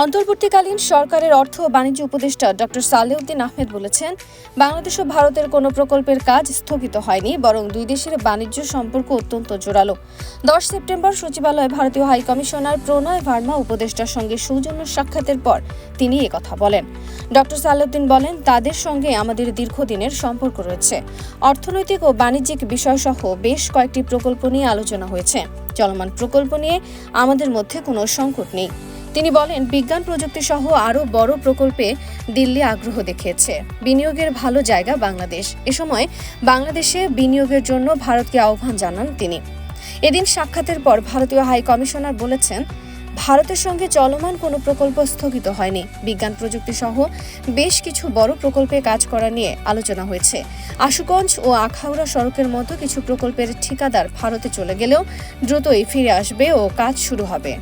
অন্তর্বর্তীকালীন সরকারের অর্থ ও বাণিজ্য উপদেষ্টা ডক্টর সালেউদ্দিন আহমেদ বলেছেন, বাংলাদেশ ও ভারতের কোনো প্রকল্পের কাজ স্থগিত হয়নি, বরং দুই দেশের বাণিজ্য সম্পর্ক অত্যন্ত জোরালো। দশ সেপ্টেম্বর সচিবালয়ে ভারতীয় হাই কমিশনার প্রণয় ভার্মা উপদেষ্টার সঙ্গে সৌজন্য সাক্ষাতের পর তিনি কথা বলেন। ডক্টর সালেউদ্দিন বলেন, তাদের সঙ্গে আমাদের দীর্ঘদিনের সম্পর্ক রয়েছে। অর্থনৈতিক ও বাণিজ্যিক বিষয়সহ বেশ কয়েকটি প্রকল্প নিয়ে আলোচনা হয়েছে। চলমান প্রকল্প নিয়ে আমাদের মধ্যে কোনো সংকট নেই। তিনি বলেন, বিজ্ঞান প্রযুক্তি সহ আরও বড় প্রকল্পে দিল্লি আগ্রহ দেখিয়েছে। বিনিয়োগের ভালো জায়গা বাংলাদেশ। এ সময় বাংলাদেশে বিনিয়োগের জন্য ভারতকে আহ্বান জানান তিনি। এদিন সাক্ষাতের পর ভারতীয় হাই কমিশনার বলেছেন, ভারতের সঙ্গে চলমান কোনো প্রকল্প স্থগিত হয়নি। বিজ্ঞান প্রযুক্তি সহ বেশ কিছু বড় প্রকল্পে কাজ করা নিয়ে আলোচনা হয়েছে। আশুগঞ্জ ও আখাউড়া সড়কের মতো কিছু প্রকল্পের ঠিকাদার ভারতে চলে গেলেও দ্রুতই ফিরে আসবে ও কাজ শুরু হবে।